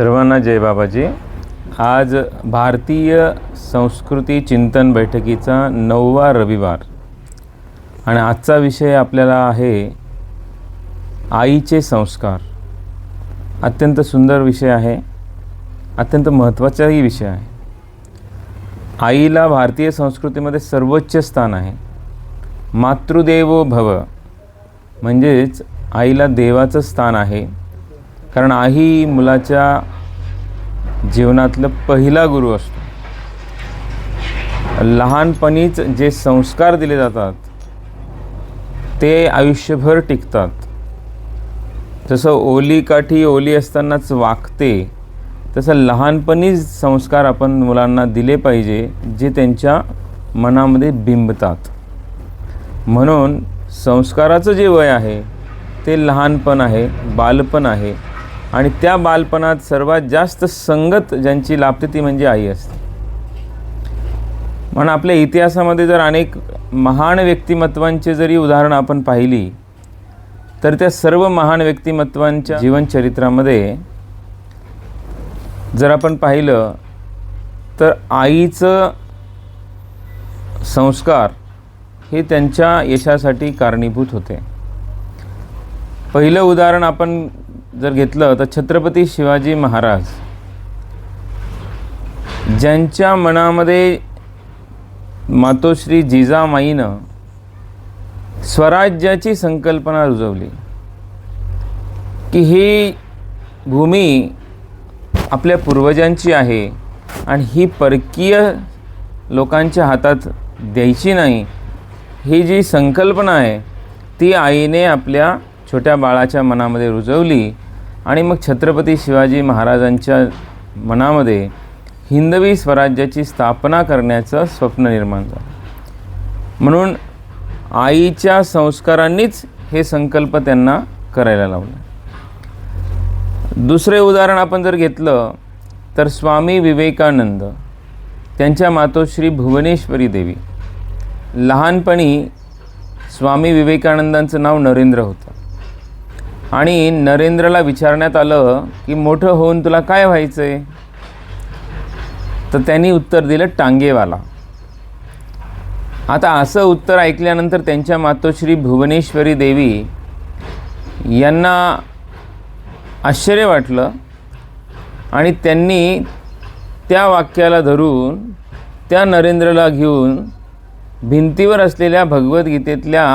सर्वांना जय बाबाजी. आज भारतीय संस्कृती चिंतन बैठकीचा नववा रविवार. आणि आजचा विषय आपल्याला आहे आईचे संस्कार. अत्यंत सुंदर विषय आहे. अत्यंत महत्त्वाचाही विषय आहे. आईला भारतीय संस्कृतीमध्ये सर्वोच्च स्थान आहे. मातृदेवो भव. म्हणजेच आईला देवाचं स्थान आहे. कारण आई मुलाच्या जीवनातलं पहिला गुरु असतो. लहानपणीच जे संस्कार दिले जातात ते आयुष्यभर टिकतात. जसं ओली काठी ओली असतानाच वागते तसं लहानपणीच संस्कार आपण मुलांना दिले पाहिजे जे त्यांच्या मनामध्ये बिंबतात. म्हणून संस्काराचं जे वय आहे ते लहानपण आहे बालपण आहे. आणि त्या बालपणात सर्वात जास्त संगत ज्यांची लाभते ती म्हणजे आई असते. म्हणून आपल्या इतिहासामध्ये जर अनेक महान व्यक्तिमत्वांचे जरी उदाहरणं आपण पाहिली तर त्या सर्व महान व्यक्तिमत्वांच्या जीवनचरित्रामध्ये जर आपण पाहिलं तर आईचं संस्कार हे त्यांच्या यशासाठी कारणीभूत होते. पहिलं उदाहरण आपण जर घेतलं तर छत्रपती शिवाजी महाराज ज्यांच्या मनामध्ये मातोश्री जिजामाईनं स्वराज्याची संकल्पना रुजवली की ही भूमी आपल्या पूर्वजांची आहे आणि ही परकीय लोकांच्या हातात द्यायची नाही ही जी संकल्पना आहे ती आईने आपल्या छोट्या बाळाच्या मनामध्ये रुजवली आणि मग छत्रपती शिवाजी महाराजांच्या मनामध्ये हिंदवी स्वराज्याची स्थापना करण्याचं स्वप्न निर्माण झालं. म्हणून आईच्या संस्कारांनीच हे संकल्प त्यांना करायला लावला. दुसरे उदाहरण आपण जर घेतलं तर स्वामी विवेकानंद त्यांच्या मातोश्री भुवनेश्वरी देवी. लहानपणी स्वामी विवेकानंदांचं नाव नरेंद्र होतं. आणि नरेंद्रला विचारण्यात आलं की मोठं होऊन तुला काय व्हायचं आहे तर त्यांनी उत्तर दिलं टांगेवाला. आता असं उत्तर ऐकल्यानंतर त्यांच्या मातोश्री भुवनेश्वरी देवी यांना आश्चर्य वाटलं आणि त्यांनी त्या वाक्याला धरून त्या नरेंद्रला घेऊन भिंतीवर असलेल्या भगवद्गीतेतल्या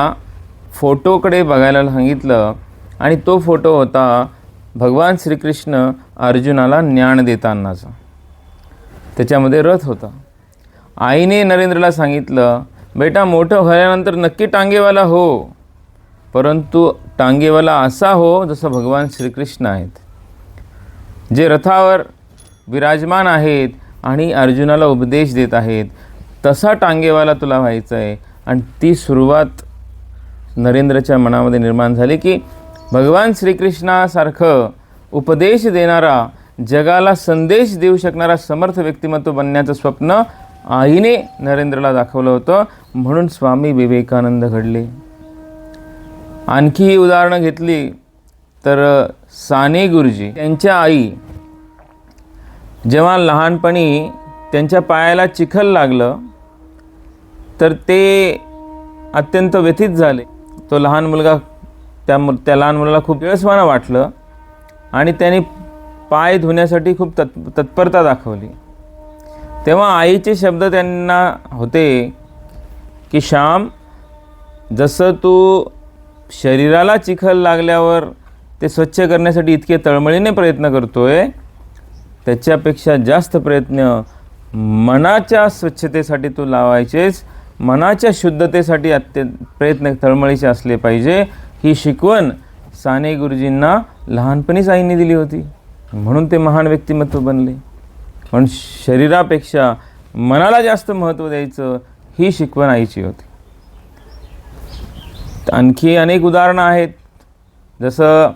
फोटोकडे बघायला सांगितलं आणि तो फोटो होता भगवान श्रीकृष्ण अर्जुनाला ज्ञान देतानाचा. त्याच्यामध्ये रथ होता. आईने नरेंद्रला सांगितलं बेटा मोठं झाल्यानंतर नक्की टांगेवाला हो. परंतु टांगेवाला असा हो जसं भगवान श्रीकृष्ण आहेत. जे रथावर विराजमान आहेत आणि अर्जुनाला उपदेश देत आहेत तसा टांगेवाला तुला व्हायचा आहे आणि ती सुरुवात नरेंद्रच्या मनामध्ये निर्माण झाली की भगवान श्रीकृष्णासारखं उपदेश देणारा जगाला संदेश देऊ शकणारा समर्थ व्यक्तिमत्व बनण्याचं स्वप्न आईने नरेंद्रला दाखवलं होतं. म्हणून स्वामी विवेकानंद घडले. आणखी उदाहरणं घेतली तर साने गुरुजी त्यांच्या आई जेव्हा लहानपणी त्यांच्या पायाला चिखल लागलं तर ते अत्यंत व्यथित झाले. तो लहान मुलगा त्या मु त्या लहान मुलाला खूप किळसवाणं वाटलं आणि त्याने पाय धुण्यासाठी खूप तत् तत्परता दाखवली. तेव्हा आईचे शब्द त्यांना होते की श्याम जसं तू शरीराला चिखल लागल्यावर ते स्वच्छ करण्यासाठी इतके तळमळीने प्रयत्न करतोय त्याच्यापेक्षा जास्त प्रयत्न मनाच्या स्वच्छतेसाठी तू लावायचेस मनाच्या शुद्धतेसाठी अत्यंत प्रयत्न तळमळीचे असले पाहिजे ही शिकवण साने गुरुजींना लहानपणीच आईने दिली होती. म्हणून ते महान व्यक्तिमत्व बनले. पण शरीरापेक्षा मनाला जास्त महत्त्व द्यायचं ही शिकवण आईची होती. आणखी अनेक उदाहरणं आहेत. जसं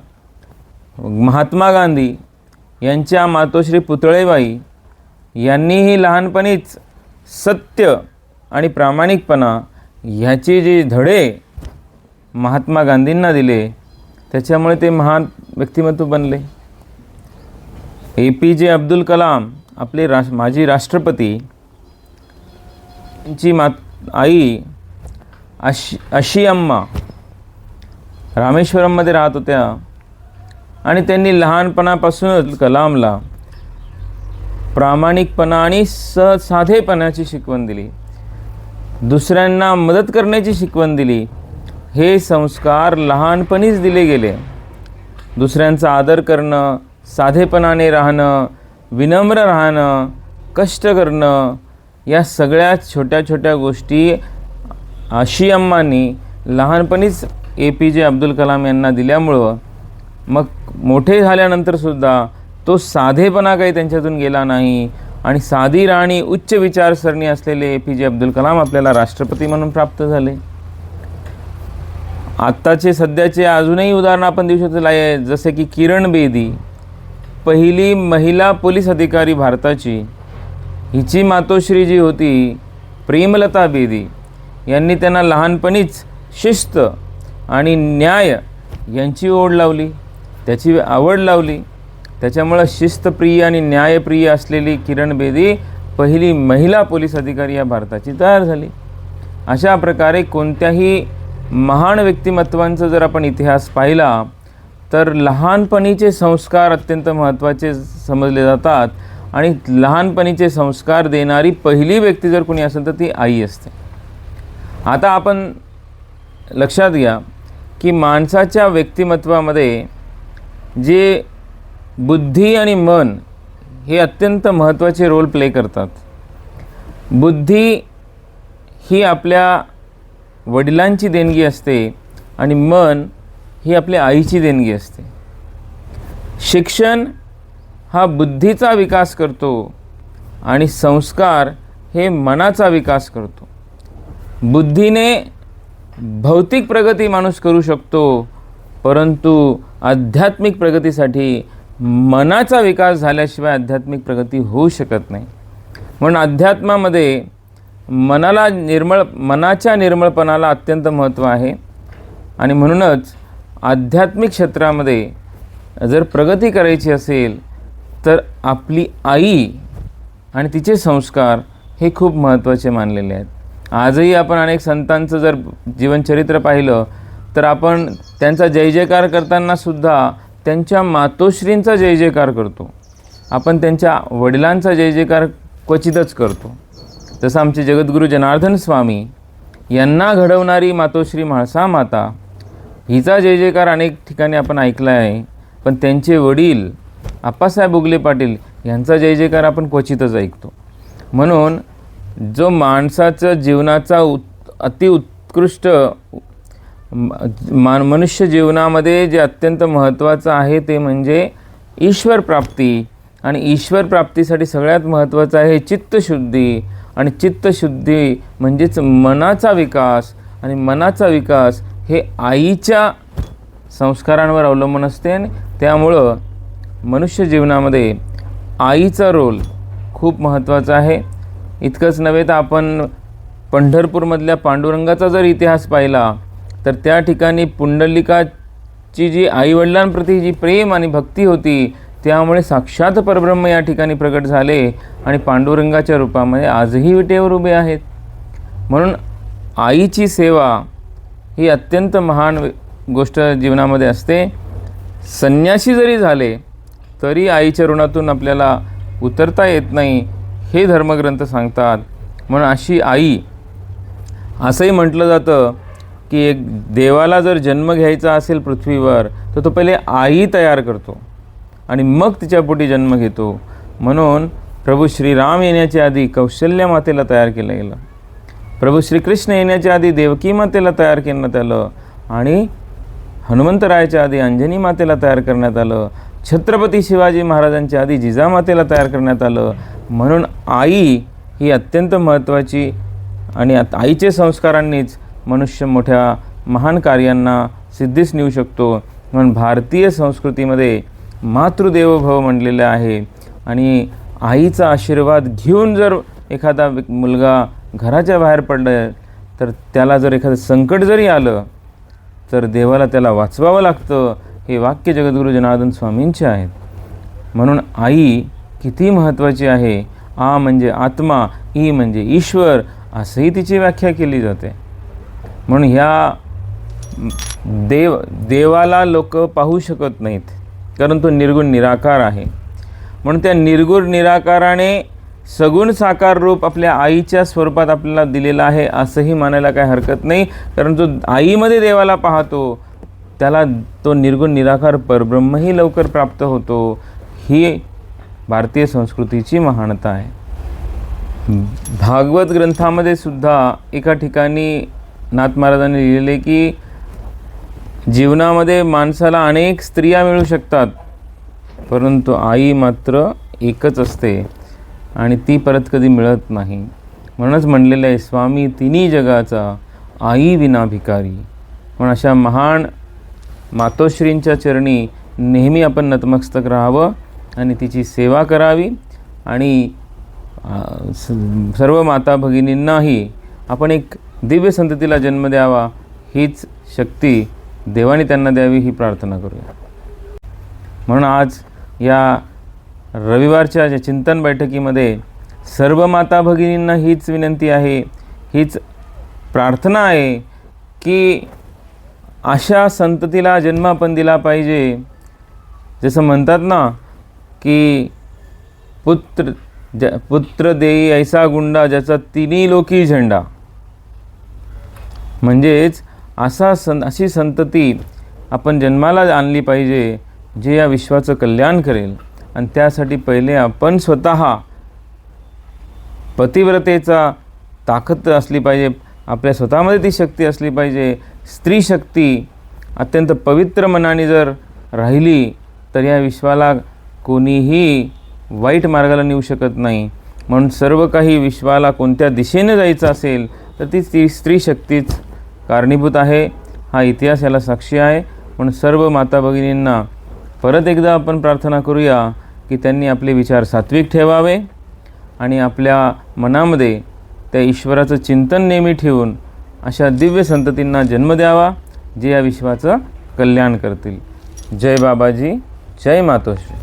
महात्मा गांधी यांच्या मातोश्री पुतळेबाई यांनीही लहानपणीच सत्य आणि प्रामाणिकपणा ह्याचे जे धडे महात्मा गांधींना दिले त्याच्यामुळे ते महान व्यक्तिमत्व बनले. ए पी जे अब्दुल कलाम आपले राष माजी राष्ट्रपती यांची मात आई अशी अशी अम्मा रामेश्वरममध्ये राहत होत्या. आणि त्यांनी लहानपणापासूनच कलामला प्रामाणिकपणा आणि सहज साधेपणाची शिकवण दिली. दुसऱ्यांना मदत करण्याची शिकवण दिली. हे संस्कार लहानपणीच दिले गेले. दुसऱ्यांचा आदर करणं साधेपणाने राहणं विनम्र राहणं कष्ट करणं या सगळ्या छोट्या छोट्या गोष्टी आशी अम्मांनी लहानपणीच ए पी जे अब्दुल कलाम यांना दिल्यामुळं मग मोठे झाल्यानंतरसुद्धा तो साधेपणा काही त्यांच्यातून गेला नाही आणि साधी राणी उच्च विचारसरणी असलेले ए पी जे अब्दुल कलाम आपल्याला राष्ट्रपती म्हणून प्राप्त झाले. आत्ताचे सध्याचे अजूनही उदाहरण आपण देऊ शकतो. आहे जसे की किरण बेदी पहिली महिला पोलीस अधिकारी भारताची हिची मातोश्री जी होती प्रेमलता बेदी यांनी त्यांना लहानपणीच शिस्त आणि न्याय यांची ओढ लावली. त्याची आवड लावली. त्याच्यामुळं शिस्तप्रिय आणि न्यायप्रिय असलेली किरण बेदी पहिली महिला पोलीस अधिकारी या भारताची तयार झाली. अशा प्रकारे कोणत्याही महान व्यक्तिमत्वांचा जर आपण इतिहास पाहिला तर लहानपणीचे संस्कार अत्यंत महत्त्वाचे समजले जातात. आणि लहानपणीचे संस्कार देणारी पहिली व्यक्ती जर कोणी असेल तर ती आई असते. आता आपण लक्षात घ्या की माणसाच्या व्यक्तिमत्वामध्ये जे बुद्धी आणि मन हे अत्यंत महत्त्वाचे रोल प्ले करतात. बुद्धी ही आपल्या वडिलांची देणगी असते आणि मन ही आपल्या आईची देणगी असते. शिक्षण हा बुद्धीचा विकास करतो आणि संस्कार हे मनाचा विकास करतो. बुद्धीने भौतिक प्रगती माणूस करू शकतो परंतु आध्यात्मिक प्रगतीसाठी मनाचा विकास झाल्याशिवाय आध्यात्मिक प्रगती होऊ शकत नाही. म्हणून अध्यात्मामध्ये मनाला निर्मळ मनाच्या निर्मळपणाला अत्यंत महत्त्व आहे. आणि म्हणूनच आध्यात्मिक क्षेत्रामध्ये जर प्रगती करायची असेल तर आपली आई आणि तिचे संस्कार हे खूप महत्त्वाचे मानलेले आहेत. आजही आपण अनेक संतांचं जर जीवनचरित्र पाहिलं तर आपण त्यांचा जय जयकार करतानासुद्धा त्यांच्या मातोश्रींचा जय जयकार करतो. आपण त्यांच्या वडिलांचा जय जयकार क्वचितच करतो. जसं आमचे जगद्गुरू जनार्दन स्वामी यांना घडवणारी मातोश्री म्हाळसा माता हिचा जय जयकार अनेक ठिकाणी आपण ऐकला आहे पण त्यांचे वडील आप्पासाहेब उगले पाटील यांचा जय जयकार आपण क्वचितच ऐकतो. म्हणून जो माणसाचं जीवनाचा उत् अति उत्कृष्ट मान मनुष्य जीवनामध्ये जे अत्यंत महत्त्वाचं आहे ते म्हणजे ईश्वर प्राप्ती. आणि ईश्वर प्राप्तीसाठी सगळ्यात महत्त्वाचं आहे चित्तशुद्धी. आणि चित्तशुद्धी म्हणजेच मनाचा विकास आणि मनाचा विकास हे आईच्या संस्कारांवर अवलंबून असते आणि त्यामुळं मनुष्य जीवनामध्ये आईचा रोल खूप महत्त्वाचा आहे. इतकंच नव्हे तर आपण पंढरपूरमधल्या पांडुरंगाचा जर इतिहास पाहिला तर त्या ठिकाणी पुंडलिकाची जी आईवडिलांप्रती जी प्रेम आणि भक्ती होती त्यामुळे साक्षात परब्रह्म या ठिकाणी प्रकट झाले आणि पांडुरंगाच्या रूपामध्ये आजही विटेवर उभे आहेत. म्हणून आईची सेवा ही अत्यंत महान गोष्ट जीवनामध्ये असते. संन्यासी जरी झाले तरी आईच्या ऋणातून आपल्याला उतरता येत नाही हे धर्मग्रंथ सांगतात. म्हणून अशी आई असंही म्हटलं जातं की एक देवाला जर जन्म घ्यायचा असेल पृथ्वीवर तर तो पहिले आई तयार करतो. आणि मग तिच्या पोटी जन्म घेतो. म्हणून प्रभू श्रीराम येण्याच्या आधी कौशल्य मातेला तयार केलं गेलं. प्रभू श्रीकृष्ण येण्याच्या आधी देवकी मातेला तयार करण्यात आलं आणि हनुमंतरायाच्या आधी अंजनी मातेला तयार करण्यात आलं. छत्रपती शिवाजी महाराजांच्या आधी जिजामातेला तयार करण्यात आलं. म्हणून आई ही अत्यंत महत्त्वाची आणि आईचे संस्कारांनीच मनुष्य मोठ्या महान कार्यांना सिद्धीस नेऊ शकतो. म्हणून भारतीय संस्कृतीमध्ये मातृदेवभव म्हणलेलं आहे. आणि आईचा आशीर्वाद घेऊन जर एखादा मुलगा घराच्या बाहेर पडलं तर त्याला जर एखादं संकट जरी आलं तर देवाला त्याला वाचवावं लागतं. हे वाक्य जगद्गुरू जनार्दन स्वामींचे आहेत म्हणून आई किती महत्त्वाची आहे. आ म्हणजे आत्मा ई म्हणजे ईश्वर असंही तिची व्याख्या केली जाते. म्हणून ह्या देव देवाला लोक पाहू शकत नाहीत. कारण तो निर्गुण निराकार आहे. म्हणून त्या निर्गुण निराकाराने सगुण साकार रूप आपल्या आईच्या स्वरूपात आपल्याला दिलेलं आहे असंही मानायला काही हरकत नाही. कारण जो आईमध्ये देवाला पाहतो त्याला तो निर्गुण निराकार परब्रह्मही लवकर प्राप्त होतो. ही भारतीय संस्कृतीची महानता आहे. भागवत ग्रंथामध्ये सुद्धा एका ठिकाणी नाथ महाराजांनी लिहिलेले की जीवनामध्ये माणसाला अनेक स्त्रिया मिळू शकतात परंतु आई मात्र एकच असते आणि ती परत कधी मिळत नाही. म्हणूनच म्हणलेलं आहे स्वामी तिन्ही जगाचा आई विना भिकारी. पण अशा महान मातोश्रींच्या चरणी नेहमी आपण नतमस्तक राहावं आणि तिची सेवा करावी आणि स- सर्व माता भगिनींनाही आपण एक दिव्य संततीला जन्म द्यावा हीच शक्ती देवाने त्यांना द्यावी ही प्रार्थना करूया. म्हणून आज या रविवारच्या ज्या चिंतन बैठकीमध्ये सर्व माता भगिनींना हीच विनंती आहे हीच प्रार्थना आहे की अशा संततीला जन्म आपण दिला पाहिजे. जसं म्हणतात ना की पुत्र ज पुत्र देई ऐसा गुंडा ज्याचा तिन्ही लोकी झेंडा. म्हणजेच असा सं अशी संतती आपण जन्माला आणली पाहिजे जे या विश्वाचं कल्याण करेल. आणि त्यासाठी पहिले आपण स्वतः पतिव्रतेचा ताकद असली पाहिजे आपल्या स्वतःमध्ये ती शक्ती असली पाहिजे. स्त्री शक्ती अत्यंत पवित्र मनाने जर राहिली तर या विश्वाला कोणीही वाईट मार्गाला नेऊ शकत नाही. म्हणून सर्व काही विश्वाला कोणत्या दिशेने जायचं असेल तर ती स्त्री स्त्री शक्तीच कारणीभूत आहे. हा इतिहास याला साक्षी आहे. म्हणून सर्व माता भगिनींना परत एकदा आपण प्रार्थना करूया की त्यांनी आपले विचार सात्विक ठेवावे आणि आपल्या मनामध्ये त्या ईश्वराचं चिंतन नेहमी ठेवून अशा दिव्य संततींना जन्म द्यावा जे या विश्वाचं कल्याण करतील. जय बाबाजी जय मातोश्री.